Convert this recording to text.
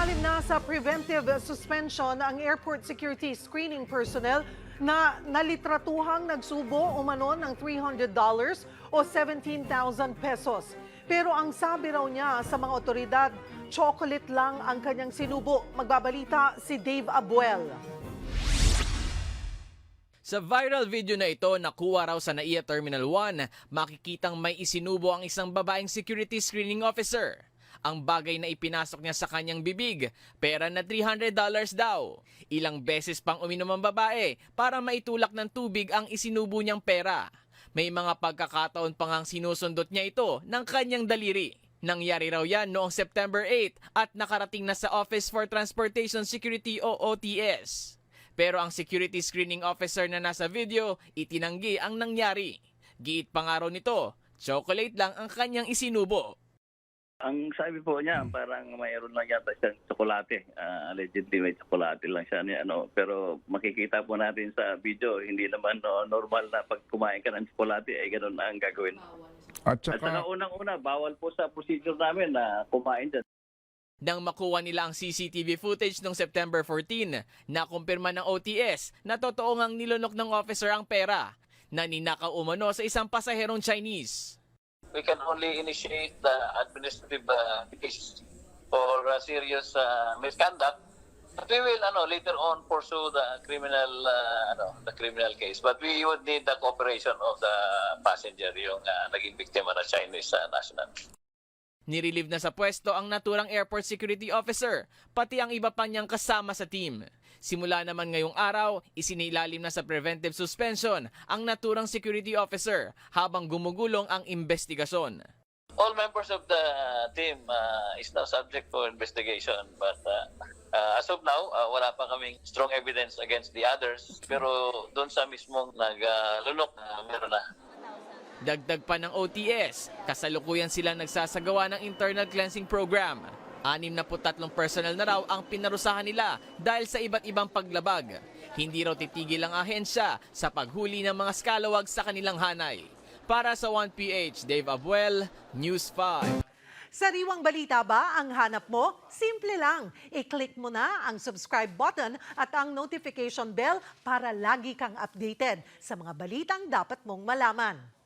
Sinailalim na sa preventive suspension ang airport security screening personnel na nalitratuhang nagsubo umano ng $300 o 17,000 pesos. Pero ang sabi raw niya sa mga otoridad, chocolate lang ang kanyang sinubo. Magbabalita si Dave Abuel. Sa viral video na ito, nakuha raw sa NAIA Terminal 1, makikitang may isinubo ang isang babaeng security screening officer. Ang bagay na ipinasok niya sa kanyang bibig, pera na $300 daw. Ilang beses pang uminom ang babae para maitulak ng tubig ang isinubo niyang pera. May mga pagkakataon pang ang sinusundot niya ito ng kanyang daliri. Nangyari raw yan noong September 8 at nakarating na sa Office for Transportation Security o OTS. Pero ang security screening officer na nasa video, itinanggi ang nangyari. Giit pa nga raw nito, chocolate lang ang kanyang isinubo. Ang sabi po niya, parang mayroon lang yata siyang tsokolate. Ah, allegedly may tsokolate lang siya. Ni, ano, pero makikita po natin sa video, hindi naman no, normal na pag kumain ka ng tsokolate, ay ganun na ang gagawin. At At saka saka, unang-una, bawal po sa procedure namin na kumain dyan. Nang makuha nila ang CCTV footage noong September 14, nakumpirma ng OTS na totoo ngang nilunok ng officer ang pera na ninakaw umano sa isang pasaherong Chinese. We can only initiate the administrative uh, case for uh, serious uh, misconduct. But we will ano, later on pursue the criminal uh, ano, the criminal case. But we would need the cooperation of the passenger, yung uh, naging biktima na Chinese uh, national. Nirelieve na sa pwesto ang naturang airport security officer, pati ang iba pa niyang kasama sa team. Simula naman ngayong araw, isinilalim na sa preventive suspension ang naturang security officer habang gumugulong ang investigasyon. All members of the team uh, is now subject for investigation. But uh, uh, as of now, uh, wala pa kaming strong evidence against the others. Pero doon sa mismong naglunok, uh, meron na. Dagdag pa ng OTS, kasalukuyan silang nagsasagawa ng internal cleansing program. Anim na tatlong personal na raw ang pinarusahan nila dahil sa iba't ibang paglabag. Hindi raw titigil ang ahensya sa paghuli ng mga skalawag sa kanilang hanay. Para sa 1PH, Dave Abuel, News 5. Sariwang balita ba ang hanap mo? Simple lang. I-click mo na ang subscribe button at ang notification bell para lagi kang updated sa mga balitang dapat mong malaman.